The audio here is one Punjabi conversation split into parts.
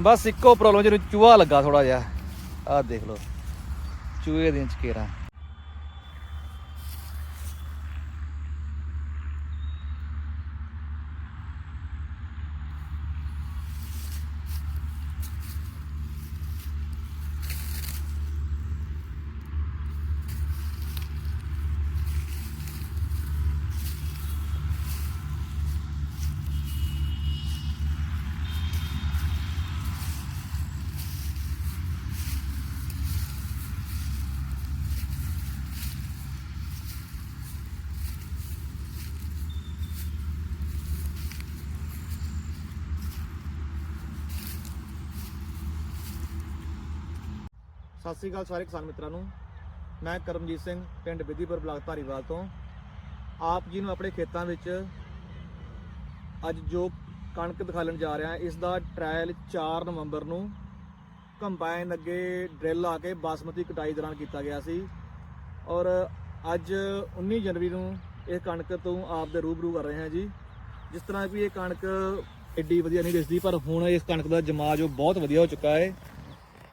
ਬਸ ਇੱਕੋ ਪ੍ਰੋਬਲਮ ਜਿਹਨੂੰ ਚੂਹਾ ਲੱਗਾ ਥੋੜਾ ਜਿਹਾ। ਆਹ ਦੇਖ ਲਓ ਚੂਹੇ ਦੀਆਂ ਚਕੇਰਾਂ। ਸਤਿ ਸ੍ਰੀ ਅਕਾਲ ਸਾਰੇ ਕਿਸਾਨ ਮਿੱਤਰਾਂ ਨੂੰ। ਮੈਂ ਕਰਮਜੀਤ ਸਿੰਘ, ਪਿੰਡ ਬਿੱਦੀਪੁਰ ਬਲਾਕ ਧਾਰੀਵਾਲ ਤੋਂ। ਆਪ ਜੀ ਨੂੰ ਆਪਣੇ ਖੇਤਾਂ ਵਿੱਚ ਅੱਜ ਜੋ ਕਣਕ ਦਿਖਾਲਣ ਜਾ ਰਿਹਾ, ਇਸ ਦਾ ਟ੍ਰਾਇਲ 4 ਨਵੰਬਰ ਨੂੰ ਕੰਬਾਈਨ ਅੱਗੇ ਡਰਿਲ ਆ ਕੇ ਬਾਸਮਤੀ ਕਟਾਈ ਦੌਰਾਨ ਕੀਤਾ ਗਿਆ ਸੀ। ਔਰ ਅੱਜ 19 ਜਨਵਰੀ ਨੂੰ ਇਹ ਕਣਕ ਤੋਂ ਆਪ ਦੇ ਰੂਬਰੂ ਕਰ ਰਹੇ ਹਾਂ ਜੀ। ਜਿਸ ਤਰ੍ਹਾਂ ਕਿ ਇਹ ਕਣਕ ਐਡੀ ਵਧੀਆ ਨਹੀਂ ਦਿਸਦੀ, ਪਰ ਹੁਣ ਇਸ ਕਣਕ ਦਾ ਜਮਾ ਉਹ ਬਹੁਤ ਵਧੀਆ ਹੋ ਚੁੱਕਾ ਹੈ।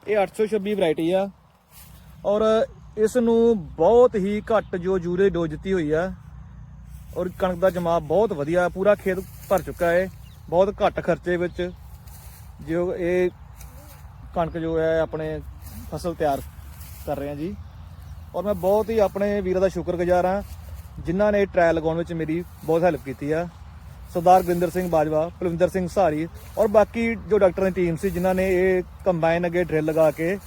ਇਹ 826 ਵੈਰਾਈਟੀ ਆ। ਔਰ ਇਸ ਨੂੰ ਬਹੁਤ ਹੀ ਘੱਟ ਜੋ ਜੂਰੇ ਡੋਜ਼ ਦਿੱਤੀ ਹੋਈ ਆ। ਔਰ ਕਣਕ ਦਾ ਜਮਾ ਬਹੁਤ ਵਧੀਆ, ਪੂਰਾ ਖੇਤ ਭਰ ਚੁੱਕਾ ਹੈ ਬਹੁਤ ਘੱਟ ਖਰਚੇ ਵਿੱਚ। ਜੋ ਇਹ ਕਣਕ ਜੋ ਹੈ, ਆਪਣੇ ਫਸਲ ਤਿਆਰ ਕਰ ਰਹੇ ਆ ਜੀ। ਔਰ ਮੈਂ ਬਹੁਤ ਹੀ ਆਪਣੇ ਵੀਰਾਂ ਦਾ ਸ਼ੁਕਰਗੁਜ਼ਾਰ ਹਾਂ, ਜਿਨ੍ਹਾਂ ਨੇ ਟ੍ਰਾਇਲ ਲਗਾਉਣ ਵਿੱਚ ਮੇਰੀ ਬਹੁਤ ਹੈਲਪ ਕੀਤੀ ਆ। ਸਰਦਾਰ ਗੁਰਿੰਦਰ ਸਿੰਘ ਬਾਜਵਾ ਪਲਵਿੰਦਰ ਸਿੰਘ ਸਹਾਰੀ ਔਰ ਬਾਕੀ ਜੋ ਡਾਕਟਰਾਂ ਦੀ ਟੀਮ ਸੀ, ਜਿਨ੍ਹਾਂ ਨੇ ਇਹ ਕੰਬਾਈਨ ਅੱਗੇ ਡਰਿਲ ਲਗਾ ਕੇ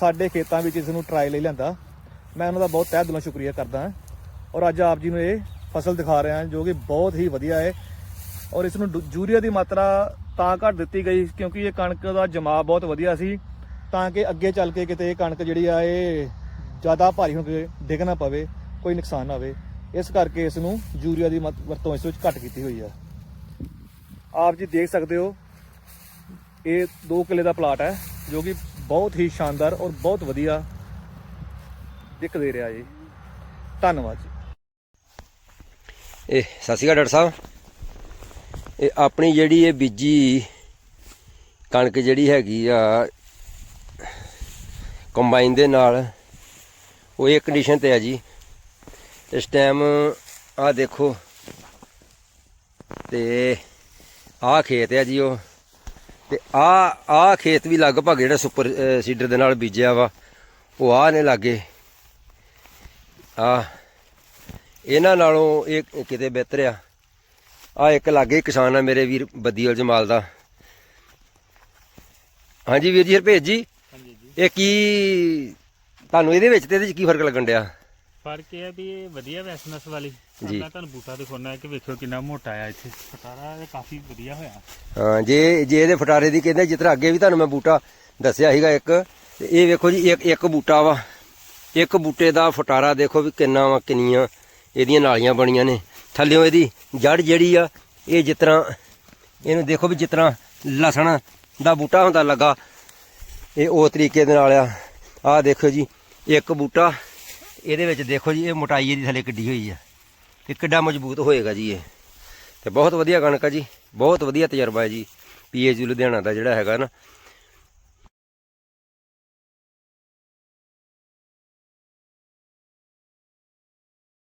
ਸਾਡੇ ਖੇਤਾਂ ਵਿੱਚ ਇਸ ਨੂੰ ਟਰਾਈ ਲਈ ਲੈਂਦਾ ਮੈਂ ਉਹਨਾਂ ਦਾ ਬਹੁਤ ਤਹਿ ਦਿਲੋਂ ਸ਼ੁਕਰੀਆ ਕਰਦਾ ਹਾਂ ਔਰ ਅੱਜ ਆਪ ਜੀ ਨੂੰ ਇਹ ਫਸਲ ਦਿਖਾ ਰਿਹਾ ਹਾਂ, ਜੋ ਕਿ ਬਹੁਤ ਹੀ ਵਧੀਆ ਹੈ ਔਰ ਇਸ ਨੂੰ ਡੂ- ਯੂਰੀਆ ਦੀ ਮਾਤਰਾ ਤਾਂ ਘੱਟ ਦਿੱਤੀ ਗਈ ਕਿਉਂਕਿ ਇਹ ਕਣਕ ਦਾ ਜਮਾਅ ਬਹੁਤ ਵਧੀਆ ਸੀ, ਤਾਂ ਕਿ ਅੱਗੇ ਚੱਲ ਕੇ ਕਿਤੇ ਇਹ ਕਣਕ ਜਿਹੜੀ ਆ, ਇਹ ਜ਼ਿਆਦਾ ਭਾਰੀ ਹੋ ਕੇ ਡਿੱਗ ਨਾ ਪਵੇ, ਕੋਈ ਨੁਕਸਾਨ ਨਾ ਹੋਵੇ। ਇਸ ਕਰਕੇ ਇਸ ਨੂੰ ਯੂਰੀਆ ਦੀ ਮਤ- ਵਰਤੋਂ ਇਸ ਵਿੱਚ ਘੱਟ ਕੀਤੀ ਹੋਈ ਆ ਆਪ ਜੀ ਦੇਖ ਸਕਦੇ ਹੋ, ਇਹ 2 ਕਿੱਲੇ ਦਾ ਪਲਾਟ ਹੈ, ਜੋ ਕਿ ਬਹੁਤ ਹੀ ਸ਼ਾਨਦਾਰ ਔਰ ਬਹੁਤ ਵਧੀਆ ਦਿੱਖ ਦੇ ਰਿਹਾ ਜੀ। ਧੰਨਵਾਦ ਜੀ। ਇਹ ਸਤਿ ਸ਼੍ਰੀ ਅਕਾਲ ਡਾਕਟਰ ਸਾਹਿਬ। ਇਹ ਆਪਣੀ ਜਿਹੜੀ ਇਹ ਬੀਜੀ ਕਣਕ ਜਿਹੜੀ ਹੈਗੀ ਆ ਕੰਬਾਈਨ ਦੇ ਨਾਲ, ਉਹ ਇਹ ਕੰਡੀਸ਼ਨ ਤੇ ਆ ਜੀ। ਇਸ ਟਾਈਮ ਆ ਦੇਖੋ ਤੇ ਆਹ ਖੇਤ ਆ ਜੀ ਉਹ। ਤੇ ਆ ਆ ਖੇਤ ਵੀ ਲਗਭਗ ਜਿਹੜਾ ਸੁਪਰ ਸੀਡਰ ਦੇ ਨਾਲ ਬੀਜਿਆ ਵਾ ਉਹ ਆ ਨੇ ਲਾਗੇ। ਆ ਇਹਨਾਂ ਨਾਲੋਂ ਇਹ ਕਿਤੇ ਬਿਹਤਰ ਆ। ਆ ਇੱਕ ਲਾਗੇ ਕਿਸਾਨ ਆ ਮੇਰੇ ਵੀਰ ਬੱਦੀਲ ਜਮਾਲ ਦਾ। ਹਾਂਜੀ ਵੀਰ ਜੀ ਹਰਪੇਜ ਜੀ। ਇਹ ਕੀ ਤੁਹਾਨੂੰ ਇਹਦੇ ਵਿੱਚ ਤੇ ਇਹਦੇ ਵਿੱਚ ਕੀ ਫ਼ਰਕ ਲੱਗਣ ਡਿਆ? ਫ਼ਰਕ ਇਹ ਵੀ ਇਹ ਵਧੀਆ ਵੈਸਨਸ ਵਾਲੀ। ਜੀ। ਮੈਂ ਤੁਹਾਨੂੰ ਬੂਟਾ ਦਿਖਾਉਣਾ ਕਿ ਵੇਖੋ ਕਿੰਨਾ ਮੋਟਾ ਆ ਇੱਥੇ। ਫਟਾਰਾ ਇਹ ਕਾਫੀ ਵਧੀਆ ਹੋਇਆ। ਹਾਂ ਜੇ ਜੇ ਇਹਦੇ ਫਟਾਰੇ ਦੀ ਕਹਿੰਦੇ ਜਿਸ ਤਰ੍ਹਾਂ ਅੱਗੇ ਵੀ ਤੁਹਾਨੂੰ ਮੈਂ ਬੂਟਾ ਦੱਸਿਆ ਸੀਗਾ ਇੱਕ ਤੇ ਇਹ ਵੇਖੋ ਜੀ ਇੱਕ ਇੱਕ ਬੂਟਾ ਵਾ। ਇੱਕ ਬੂਟੇ ਦਾ ਫਟਾਰਾ ਦੇਖੋ ਵੀ ਕਿੰਨਾ ਵਾ ਕਿੰਨੀਆਂ ਇਹਦੀਆਂ ਨਾਲੀਆਂ ਬਣੀਆਂ ਨੇ। ਥੱਲਿਓਂ ਇਹਦੀ ਜੜ ਜਿਹੜੀ ਆ ਇਹ ਜਿਸ ਤਰ੍ਹਾਂ ਇਹਨੂੰ ਦੇਖੋ ਵੀ ਜਿਸ ਤਰ੍ਹਾਂ ਲਸਣ ਦਾ ਬੂਟਾ ਹੁੰਦਾ ਲੱਗਾ। ਇਹ ਉਹ ਤਰੀਕੇ ਦੇ ਨਾਲ ਆ। ਆਹ ਦੇਖੋ ਜੀ ਇੱਕ ਬੂਟਾ ਇਹਦੇ ਵਿੱਚ ਦੇਖੋ ਜੀ, ਇਹ ਮੋਟਾਈ ਇਹਦੀ ਥੱਲੇ ਕਿੱਡੀ ਹੋਈ ਆ। ਤੇ ਕਿੱਡਾ ਮਜ਼ਬੂਤ ਹੋਏਗਾ ਜੀ ਇਹ। ਤੇ ਬਹੁਤ ਵਧੀਆ ਕਣਕ ਆ ਜੀ, ਬਹੁਤ ਵਧੀਆ ਤਜਰਬਾ ਹੈ ਜੀ ਪੀਏਯੂ ਲੁਧਿਆਣਾ ਦਾ ਜਿਹੜਾ ਹੈਗਾ ਨਾ।